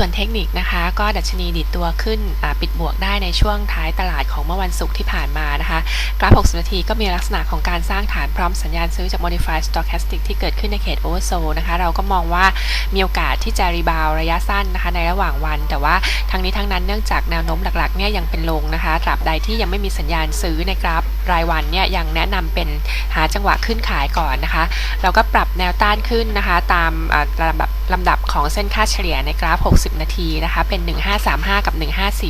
ส่วนเทคนิคนะคะ ก็ดัชนีดิดตัวขึ้นปิดบวกได้ในช่วงท้ายตลาดของเมื่อวันศุกร์ที่ผ่านมานะคะ กราฟ 60 นาทีก็มีลักษณะของการสร้างฐานพร้อมสัญญาณซื้อจาก Modified Stochastic ที่เกิดขึ้นในเขต Oversold นะคะ เราก็มองว่ามีโอกาสที่จะรีบาวระยะสั้นนะคะ ในระหว่างวัน แต่ว่าทั้งนี้ทั้งนั้นเนื่องจากแนวโน้มหลักๆเนี่ยยังเป็นลงนะคะตราบใดที่ยังไม่มีสัญญาณซื้อในกราฟรายวันเนี่ยยังแนะนำเป็นหาจังหวะขึ้นขายก่อนนะคะ เราก็ปรับแนวต้านขึ้นนะคะ ตามอ่าลำดับ ลำดับของเส้นค่าเฉลี่ยในกราฟ 60 นาทีนะคะ เป็น 1535 กับ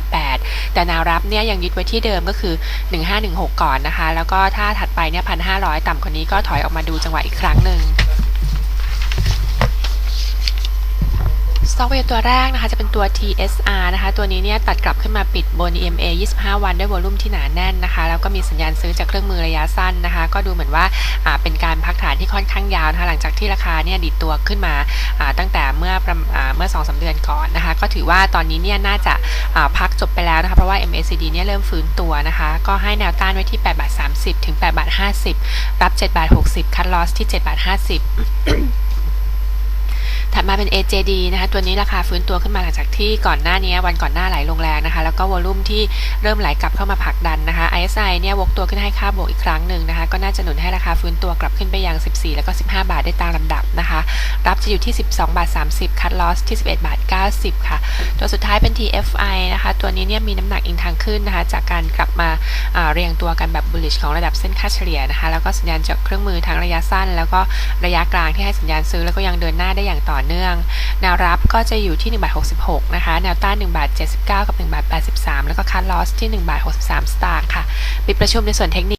1548 แต่แนวรับเนี่ยยังยึดไว้ที่เดิมก็คือ 1516 ก่อนนะคะ แล้วก็ถ้าถัดไปเนี่ย 1,500 ต่ำกว่านี้ก็ถอยออกมาดูจังหวะอีกครั้งหนึ่ง สต็อกเวลตัวแรกนะคะจะเป็นตัว TSR นะคะตัวนี้เนี่ยตัดกลับขึ้นมาปิดบน EMA 25 วันด้วยวอลุ่มที่หนาแน่นนะคะแล้วก็มีสัญญาณซื้อจากเครื่องมือระยะสั้นนะคะก็ดูเหมือนว่าเป็นการพักฐานที่ค่อนข้างยาวนะคะหลังจากที่ราคาเนี่ยดิดตัวขึ้นมาตั้งแต่เมื่อเมื่อ2-3เดือนก่อนนะคะก็ถือว่าตอนนี้เนี่ยน่าจะาพักจบไปแล้วนะคะเพราะว่า MACD เนี่ยเริ่มฟื้นตัวนะคะก็ให้แนวต้านไว้ที่8บาท30 ถึง8บาท50รับ7บาท60 คัดลอสที่7บาท50 ถัดมาเป็น AJD นะคะตัวนี้ราคาฟื้นตัวขึ้นมาหลังจากที่ก่อนหน้านี้วันก่อนหน้าไหลลงแรงนะคะแล้วก็วอลุ่มที่เริ่มไหลกลับเข้ามาผลักดันนะคะ ISI เนี่ยวกตัวขึ้นให้ค่าบวกอีกครั้งหนึ่งนะคะก็น่าจะหนุนให้ราคาฟื้นตัวกลับขึ้นไปยัง 14 แล้วก็ 15 บาทได้ตามลำดับนะคะรับจะอยู่ที่ 12 บาท 30 คัดลอสที่ 11 บาท 90 ค่ะ ตัวสุดท้ายเป็น TFI นะคะตัวนี้เนี่ยมีน้ำหนักอิงทางขึ้นนะคะจากการกลับมาาเรียงตัวกันแบบ bullish ของระดับเส้นค่าเฉลี่ยนะคะแล้วก็สัญญาณจากเครื่องมือทั้งระยะสั้น แล้วก็ระยะกลางที่ให้สัญญาณซื้อแล้วก็ยังเดินหน้าได้อย่างต่อเนื่อง แนวรับก็จะอยู่ที่1บาท66 นะคะ แนวต้าน1บาท79 กับ1บาท83 แล้วก็คัดลอสที่1บาท63 สตางค์ค่ะ ปิดประชุมในส่วนเทคนิค